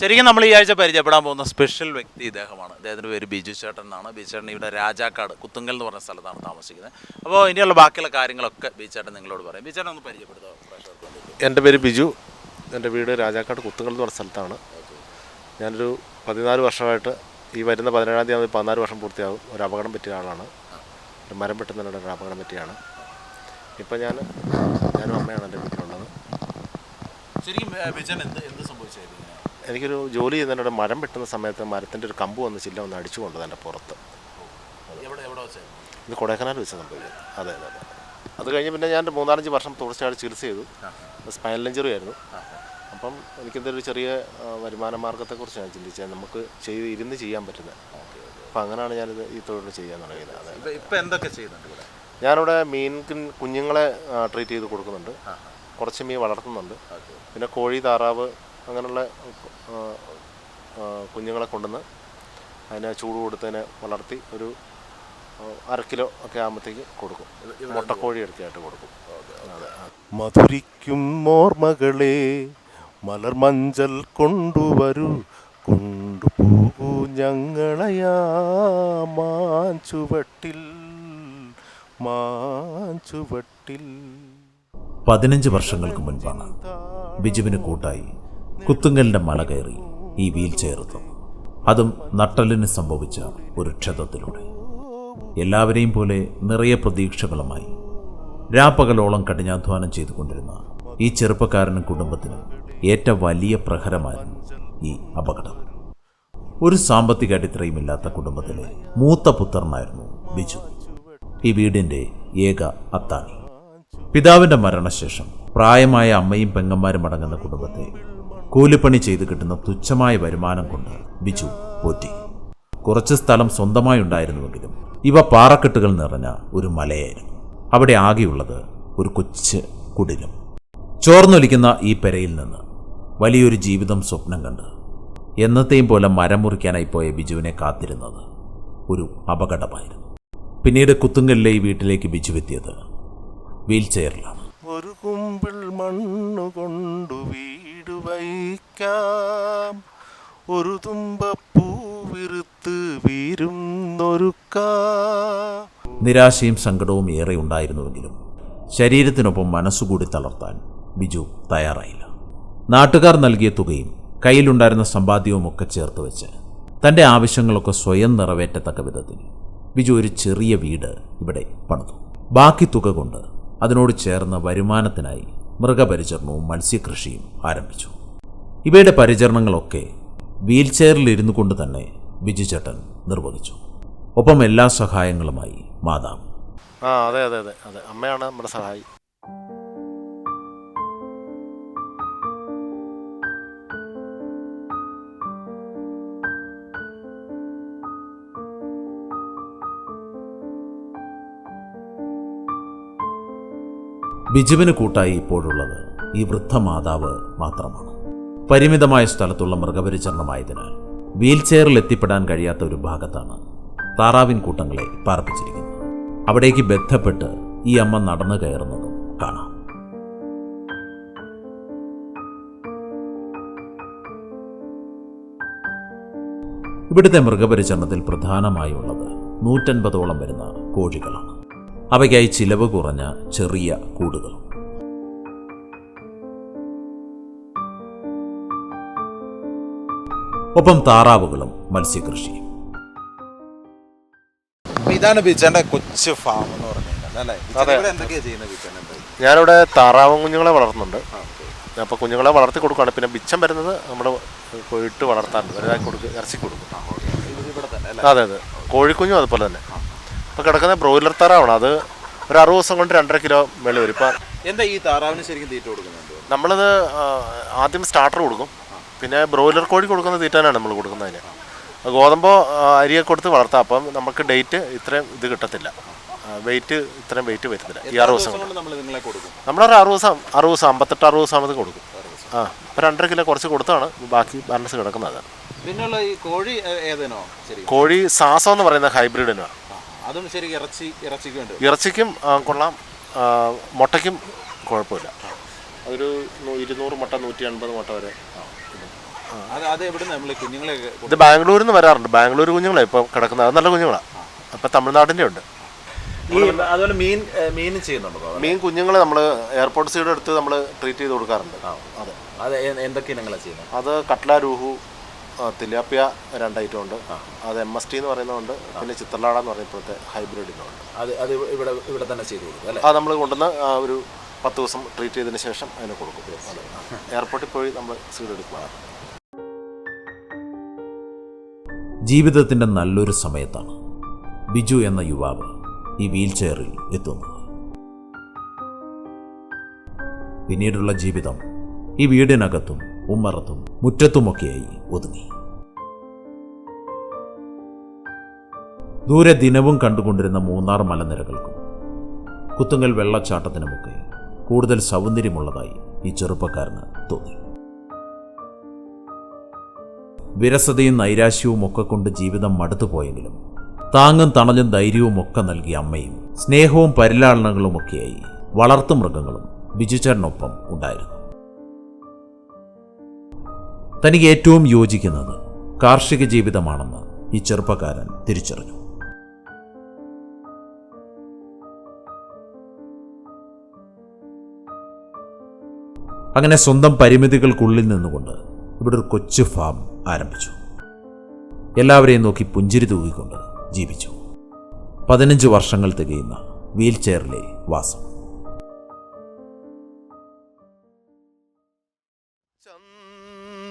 ശരിക്കും നമ്മൾ ഈ ആഴ്ച പരിചയപ്പെടാൻ പോകുന്ന സ്പെഷ്യൽ വ്യക്തി ഇദ്ദേഹമാണ്. അദ്ദേഹത്തിന്റെ പേര് ബിജു ചേട്ടൻ എന്നാണ്. ബിജു ചേട്ടൻ ഇവിടെ രാജാക്കാട് കുത്തുങ്കൽ എന്ന് പറഞ്ഞ സ്ഥലത്താണ് താമസിക്കുന്നത്. അപ്പോൾ ഇനിയുള്ള ബാക്കിയുള്ള കാര്യങ്ങളൊക്കെ ബിജു ചേട്ടൻ നിങ്ങളോട് പറയും. ബിജു ചേട്ടൻ ഒന്ന് പരിചയപ്പെടുത്തുക എന്റെ പേര് ബിജു. എന്റെ വീട് രാജാക്കാട് കുത്തുങ്കൽ എന്ന് പറഞ്ഞ സ്ഥലത്താണ്. ഞാനൊരു പതിനാല് വർഷമായിട്ട് ഈ വരുന്ന പതിനേഴാം തീയതി പതിനാല് വർഷം പൂർത്തിയാകും ഒരു അപകടം പറ്റിയ ആളാണ്. ഒരു മരം പെട്ടെന്നുള്ള ഒരു അപകടം പറ്റിയാണ്. ഇപ്പം ഞാൻ ഞാനും അമ്മയാണ് എന്റെ വീട്ടിലുള്ളത്. ശരിക്കും ബിജൻ ബിജു എന്ത് എന്ത് സംഭവിച്ചായിരുന്നു? എനിക്കൊരു ജോലി ചെയ്യുന്നതിനിടെ മരം വെട്ടുന്ന സമയത്ത് മരത്തിന്റെ ഒരു കമ്പ് വന്ന് ചില്ല ഒന്ന് അടിച്ചു കൊണ്ടത് എന്റെ പുറത്ത്. ഇത് കൊടൈക്കനാൽ വെച്ച് സംഭവിക്കും അതെ അതെ അതെ. അത് കഴിഞ്ഞ് പിന്നെ ഞാൻ മൂന്നാലഞ്ച് വർഷം തുടർച്ചയായിട്ട് ചികിത്സ ചെയ്തു. സ്പൈനൽ ഇഞ്ചറി ആയിരുന്നു. അപ്പം എനിക്കെന്തൊരു ചെറിയ വരുമാന മാർഗത്തെക്കുറിച്ച് ഞാൻ ചിന്തിച്ചത് നമുക്ക് ചെയ്ത് ഇരുന്ന് ചെയ്യാൻ പറ്റുന്നത് അപ്പം അങ്ങനെയാണ് ഞാനിത് ഈ തൊഴിൽ ചെയ്യാൻ തുടങ്ങിയത്. അതെ ഇപ്പൊ എന്തൊക്കെ ചെയ്യുന്നുണ്ട് ഞാനിവിടെ മീൻ കുഞ്ഞുങ്ങളെ ട്രീറ്റ് ചെയ്ത് കൊടുക്കുന്നുണ്ട്. കുറച്ച് മീൻ വളർത്തുന്നുണ്ട്. പിന്നെ കോഴി താറാവ് അങ്ങനെയുള്ള കുഞ്ഞുങ്ങളെ കൊണ്ടുവന്ന് അതിനെ ചൂട് കൊടുത്തതിനെ വളർത്തി ഒരു അര കിലോ ഒക്കെ ആകുമ്പോഴത്തേക്ക് കൊടുക്കും. മുട്ടക്കോഴി എടുക്കായിട്ട് കൊടുക്കും. അതെ മധുരിക്കും ഓർമ്മകളെ മലർമഞ്ചൽ കൊണ്ടുവരൂ. കൊണ്ടുപോകൂ ഞങ്ങളയാ മാഞ്ചുവട്ടിൽ മാഞ്ചുവട്ടിൽ പതിനഞ്ച് വർഷങ്ങൾക്ക് മുൻപാണ് ബിജുവിന് കൂട്ടായി കുത്തുങ്കലിന്റെ മല കയറി ഈ വീൽ ചേർത്തു അതും നട്ടലിന് സംഭവിച്ച ഒരു ക്ഷതത്തിലൂടെ. എല്ലാവരെയും പോലെ നിറയെ പ്രതീക്ഷകളുമായി. രാപ്പകലോളം കഠിനാധ്വാനം ചെയ്തുകൊണ്ടിരുന്ന ഈ ചെറുപ്പക്കാരനും കുടുംബത്തിനും ഏറ്റ വലിയ പ്രഹരമായിരുന്നു ഈ അപകടം. ഒരു സാമ്പത്തിക അടിത്തറയുമില്ലാത്ത കുടുംബത്തിലെ മൂത്ത പുത്രനായിരുന്നു ബിജു. ഈ വീടിന്റെ ഏക അത്താണി. പിതാവിന്റെ മരണശേഷം പ്രായമായ അമ്മയും പെങ്ങന്മാരും അടങ്ങുന്ന കുടുംബത്തെ കൂലിപ്പണി ചെയ്ത് കിട്ടുന്ന തുച്ഛമായ വരുമാനം കൊണ്ട് ബിജു പോറ്റി. കുറച്ച് സ്ഥലം സ്വന്തമായി ഉണ്ടായിരുന്നുവെങ്കിലും ഇവ പാറക്കെട്ടുകൾ നിറഞ്ഞ ഒരു മലയായിരുന്നു. അവിടെ ആകെയുള്ളത് ഒരു കൊച്ച് കുടിലും. ചോർന്നൊലിക്കുന്ന ഈ പെരയിൽ നിന്ന് വലിയൊരു ജീവിതം സ്വപ്നം കണ്ട് എന്നത്തെയും പോലെ മരം മുറിക്കാനായി പോയ ബിജുവിനെ കാത്തിരുന്നത് ഒരു അപകടമായിരുന്നു. പിന്നീട് കുത്തുങ്കലിലെ ഈ വീട്ടിലേക്ക് ബിജു എത്തിയത് വീൽ ചെയറിലാണ് ഒരു കുമ്പിൾ മണ്ണു കൊണ്ടു വീട് ഒരു തുമ്പപ്പൂവിരുത്ത് വീരുന്നൊരുക്കാം. നിരാശയും സങ്കടവും ഏറെ ഉണ്ടായിരുന്നുവെങ്കിലും ശരീരത്തിനൊപ്പം മനസ്സുകൂടി തളർത്താൻ ബിജു തയ്യാറായില്ല. നാട്ടുകാർ നൽകിയ തുകയും കയ്യിലുണ്ടായിരുന്ന സമ്പാദ്യവും ഒക്കെ ചേർത്ത് വെച്ച് തന്റെ ആവശ്യങ്ങളൊക്കെ സ്വയം നിറവേറ്റത്തക്ക വിധത്തിൽ ബിജു ഒരു ചെറിയ വീട് ഇവിടെ പണിതു. ബാക്കി തുക കൊണ്ട് അതിനോട് ചേർന്ന വരുമാനത്തിനായി മൃഗപരിചരണവും മത്സ്യകൃഷിയും ആരംഭിച്ചു. ഇവയുടെ പരിചരണങ്ങളൊക്കെ വീൽ ചെയറിൽ ഇരുന്നു കൊണ്ട് തന്നെ ബിജു ചേട്ടൻ നിർവഹിച്ചു. ഒപ്പം എല്ലാ സഹായങ്ങളുമായി മാതാവ്. ആ അതെ അതെ അതെ അതെ. അമ്മയാണ് നമ്മുടെ സഹായി. ബിജുവിന് കൂട്ടായി ഇപ്പോഴുള്ളത് ഈ വൃദ്ധ മാതാവ് മാത്രമാണ്. പരിമിതമായ സ്ഥലത്തുള്ള മൃഗപരിചരണമായതിനാൽ വീൽ ചെയറിൽ എത്തിപ്പെടാൻ കഴിയാത്ത ഒരു ഭാഗത്താണ് താറാവിൻ കൂട്ടങ്ങളെ പാർപ്പിച്ചിരിക്കുന്നത്. അവിടേക്ക് ബന്ധപ്പെട്ട് ഈ അമ്മ നടന്നു കയറുന്നതും കാണാം. ഇവിടുത്തെ മൃഗപരിചരണത്തിൽ പ്രധാനമായുള്ളത് നൂറ്റൻപതോളം വരുന്ന കോഴികളാണ്. അവയ്ക്കായി ചിലവ് കുറഞ്ഞ ചെറിയ കൂടുകളും ഒപ്പം താറാവുകളും മത്സ്യകൃഷിയും ഇതാണ് ബിജുന്റെ കൊച്ചു ഫാം എന്ന് പറഞ്ഞു കഴിഞ്ഞാൽ അല്ലേ? ബിജു അതെ. ഇവിടെ എന്തൊക്കെയാ ചെയ്യുന്നത് ബിജു ഞാനിവിടെ താറാവും കുഞ്ഞുങ്ങളെ വളർത്തുന്നുണ്ട്. അപ്പോൾ കുഞ്ഞുങ്ങളെ വളർത്തി കൊടുക്കുകയാണ് പിന്നെ മിച്ചം വരുന്നത് നമ്മൾ ഇട്ട് വളർത്താറുണ്ട് കൊടുക്കുക ഇറച്ചി കൊടുക്കും. അതെ അതെ. കോഴിക്കുഞ്ഞും അതുപോലെ തന്നെ. ഇപ്പോൾ കിടക്കുന്ന ബ്രോയിലർ താറാവാണ്. അത് ഒരു അറുപത് ദിവസം കൊണ്ട് രണ്ടര കിലോ മേളിൽ വരും. ഇപ്പം എന്താ ഈ താറാവിന് ശരിക്കും തീറ്റ കൊടുക്കുന്നത് നമ്മളത് ആദ്യം സ്റ്റാർട്ടർ കൊടുക്കും. പിന്നെ ബ്രോയിലർ കോഴി കൊടുക്കുന്ന തീറ്റാനാണ് നമ്മൾ കൊടുക്കുന്നത് അതിന്. ഗോതമ്പോ അരിയെ അരിയൊക്കെ കൊടുത്ത് വളർത്താം. അപ്പം നമുക്ക് ഡേറ്റ് ഇത്രയും ഇത് കിട്ടത്തില്ല. വെയിറ്റ് ഇത്രയും വെയിറ്റ് വരുന്നില്ല ഈ അറുപത് ദിവസം നമ്മളൊരു അറുപത് ദിവസം അറുപത് ദിവസം അമ്പത്തെട്ട് അറുപത് ദിവസം ആകുമ്പോൾ കൊടുക്കും. ആ അപ്പോൾ രണ്ടര കിലോ കുറച്ച് കൊടുത്താണ്. ബാക്കി ബാലൻസ് കിടക്കുന്നത്. പിന്നെയുള്ള ഈ കോഴി ഏതേനോ? കോഴി സാസോ എന്ന് പറയുന്ന ഹൈബ്രിഡിനാണ് അതും ശരി ഇറച്ചി ഇറച്ചിക്ക് വേണ്ടി ഇറച്ചിക്കും കൊള്ളാം. മുട്ടയ്ക്കും കുഴപ്പമില്ല. അതൊരു ഇരുന്നൂറ് മുട്ട നൂറ്റി അൻപത് മുട്ട വരെ. അത് അത് നമ്മൾ കുഞ്ഞുങ്ങളെ ഇത് ബാംഗ്ലൂരിൽ നിന്ന് വരാറുണ്ട്. ബാംഗ്ലൂർ കുഞ്ഞുങ്ങളെ ഇപ്പം കിടക്കുന്നത്. അത് നല്ല കുഞ്ഞുങ്ങളാണ് അപ്പം തമിഴ്നാടിന്റെ ഉണ്ട്. ഈ അതുപോലെ മീൻ മീൻ മീനും ചെയ്യുന്നുണ്ടോ മീൻ കുഞ്ഞുങ്ങളെ നമ്മൾ എയർപോർട്ട് സൈഡ് എടുത്ത് നമ്മൾ ട്രീറ്റ് ചെയ്ത് കൊടുക്കാറുണ്ട്. അതെ. അത് എന്തൊക്കെ ഇനങ്ങളാണ് ചെയ്യുന്നത്? അത് കട്ട്ല രൂഹു തിലാപ്പിയ രണ്ട് ഐറ്റം ഉണ്ട് അത് എം എസ് ടി എന്ന് പറയുന്നതുണ്ട് പിന്നെ ചിത്രലാട എന്ന് പറയുന്ന ഇപ്പോഴത്തെ ഹൈബ്രിഡ് ഇനമുണ്ട് അത് അത് ഇവിടെ ഇവിടെ തന്നെ ചെയ്തു കൊടുക്കും അല്ലേ? അത് നമ്മൾ കൊണ്ടുവന്ന് ആ, ഒരു പത്ത് ദിവസം ട്രീറ്റ് ചെയ്തതിന് ശേഷം അതിനെ കൊടുക്കും. എയർപോർട്ടിൽ പോയി നമ്മൾ സീഡ് എടുക്കുകയാണ് ജീവിതത്തിന്റെ നല്ലൊരു സമയത്താണ് ബിജു എന്ന യുവാവ് ഈ വീൽ ചെയറിൽ എത്തുന്നത്. പിന്നീടുള്ള ജീവിതം ഈ വീടിനകത്തും ഉമ്മറത്തും മുറ്റത്തുമൊക്കെയായി ഒതുങ്ങി. ദൂരെ ദിനവും കണ്ടുകൊണ്ടിരുന്ന മൂന്നാർ മലനിരകൾക്കും കുത്തുങ്ങൽ വെള്ളച്ചാട്ടത്തിനുമൊക്കെ കൂടുതൽ സൗന്ദര്യമുള്ളതായി ഈ ചെറുപ്പക്കാരന് തോന്നി. വിരസതയും നൈരാശ്യവും ഒക്കെ കൊണ്ട് ജീവിതം മടുത്തുപോയെങ്കിലും താങ്ങും തണലും ധൈര്യവും ഒക്കെ നൽകിയ അമ്മയും സ്നേഹവും പരിലാളനകളുമൊക്കെയായി വളർത്തുമൃഗങ്ങളും ബിജുചേട്ടനൊപ്പം ഉണ്ടായിരുന്നു. തനിക്ക് ഏറ്റവും യോജിക്കുന്നത് കാർഷിക ജീവിതമാണെന്ന് ഈ ചെറുപ്പക്കാരൻ തിരിച്ചറിഞ്ഞു. അങ്ങനെ സ്വന്തം പരിമിതികൾക്കുള്ളിൽ നിന്നുകൊണ്ട് ഇവിടെ ഒരു കൊച്ചു ഫാം ആരംഭിച്ചു. എല്ലാവരെയും നോക്കി പുഞ്ചിരി തൂകിക്കൊണ്ട് ജീവിച്ചു. പതിനഞ്ച് വർഷങ്ങൾ തികയുന്ന വീൽ ചെയറിലെ വാസം.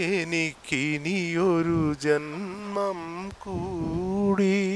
എനിക്കിനിയൊരു ജന്മം കൂടി.